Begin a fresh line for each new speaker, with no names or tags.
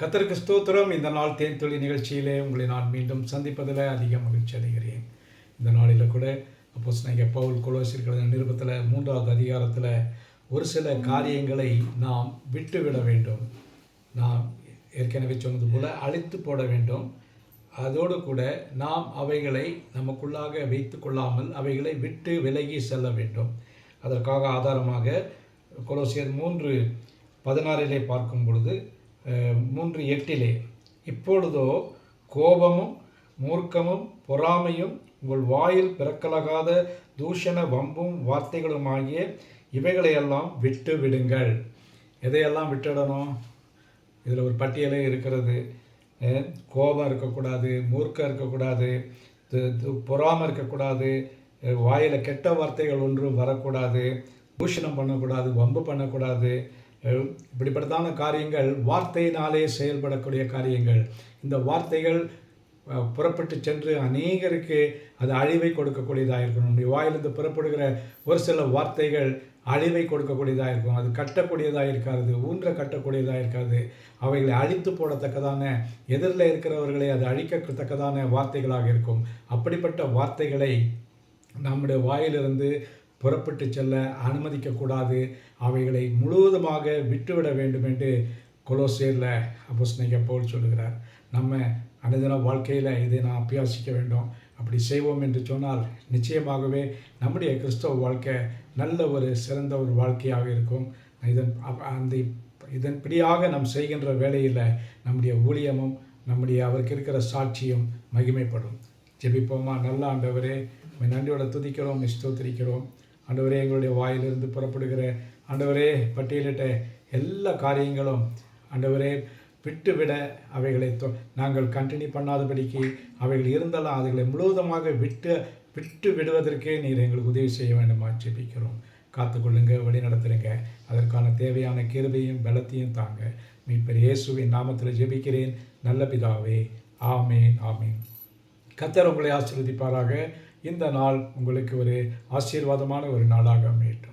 கத்தருக்கு ஸ்தோத்திரம் இந்த நாள் தொழில் நிகழ்ச்சியிலே உங்களை நான் மீண்டும் சந்திப்பதில் அதிக மகிழ்ச்சி அடைகிறேன் இந்த நாளில் கூட அப்போ சொன்ன பவுல் குலோசிருக்கிற நிருபத்தில் மூன்றாவது அதிகாரத்தில் ஒரு சில காரியங்களை நாம் விட்டுவிட வேண்டும் நாம் ஏற்கனவே சொன்னது போல் அழித்து போட வேண்டும் அதோடு கூட நாம் அவைகளை நமக்குள்ளாக வைத்து கொள்ளாமல் அவைகளை விட்டு விலகி செல்ல வேண்டும் அதற்காக ஆதாரமாக கொலோசியர் மூன்று பதினாறிலே பார்க்கும் பொழுது மூன்று எட்டிலே இப்பொழுதோ கோபமும் மூர்க்கமும் பொறாமையும் உங்கள் வாயில் பிறக்கலகாத தூஷண வம்பும் வார்த்தைகளுமாகிய இவைகளையெல்லாம் விட்டு விடுங்கள் எதையெல்லாம் விட்டுடணும் இதில் ஒரு பட்டியலே இருக்கிறது கோபம் இருக்கக்கூடாது மூர்க்கம் இருக்கக்கூடாது பொறாமல் இருக்கக்கூடாது வாயில் கெட்ட வார்த்தைகள் ஒன்றும் வரக்கூடாது தூஷணம் பண்ணக்கூடாது வம்பு பண்ணக்கூடாது இப்படிப்பட்டதான காரியங்கள் வார்த்தையினாலே செயல்படக்கூடிய காரியங்கள் இந்த வார்த்தைகள் புறப்பட்டு சென்று அநேகருக்கு அது அழிவை கொடுக்கக்கூடியதாக இருக்கும் நம்முடைய வாயிலிருந்து புறப்படுகிற ஒரு சில வார்த்தைகள் அழிவை கொடுக்கக்கூடியதாக இருக்கும் அது கட்டக்கூடியதாக இருக்காது ஊன்ற கட்டக்கூடியதாக இருக்காது அவைகளை அழித்து போடத்தக்கதான எதிரில் இருக்கிறவர்களை அது அழிக்கத்தக்கதான வார்த்தைகளாக இருக்கும் அப்படிப்பட்ட வார்த்தைகளை நம்முடைய வாயிலிருந்து புறப்பட்டு செல்ல அனுமதிக்கக்கூடாது அவைகளை முழுவதுமாக விட்டுவிட வேண்டும் என்று கொலோசேரில் அப்போஸ்னைக போல் சொல்லுகிறார் நம்ம அனுதின வாழ்க்கையில் இதை நாம் அபியாசிக்க வேண்டும் அப்படி செய்வோம் என்று சொன்னால் நிச்சயமாகவே நம்முடைய கிறிஸ்தவ வாழ்க்கை நல்ல ஒரு சிறந்த ஒரு வாழ்க்கையாக இருக்கும் இதன் அந்த இதன்படியாக நாம் செய்கின்ற வேலையில் நம்முடைய ஊழியமும் நம்முடைய அவருக்கு இருக்கிற சாட்சியும் மகிமைப்படும் ஜெபிப்போமா நல்ல ஆண்டவரே நன்றியோட துதிக்கிறோம் ஸ்தோத்திரிக்கிறோம் ஆண்டவரே எங்களுடைய வாயிலிருந்து புறப்படுகிற ஆண்டவரே பட்டியலிட்ட எல்லா காரியங்களும் ஆண்டவரே விட்டுவிட அவைகளை நாங்கள் கண்டினியூ பண்ணாதபடிக்கு அவைகள் இருந்தாலும் அதுகளை முழுவதுமாக விட்டு விட்டு விடுவதற்கே நீர் எங்களுக்கு உதவி செய்ய வேண்டுமா ஜெபிக்கிறோம் காத்துக்கொள்ளுங்க வழி நடத்துகிறங்க அதற்கான தேவையான கிருபையும் பலத்தையும் தாங்க மீட்பர் இயேசுவின் நாமத்தில் ஜெபிக்கிறேன் நல்ல பிதாவே ஆமேன் ஆமேன் கத்தர் உங்களை ஆசீர்வதிப்பாராக இந்த நாள் உங்களுக்கு ஒரு ஆசீர்வாதமான ஒரு நாளாக அமையட்டும்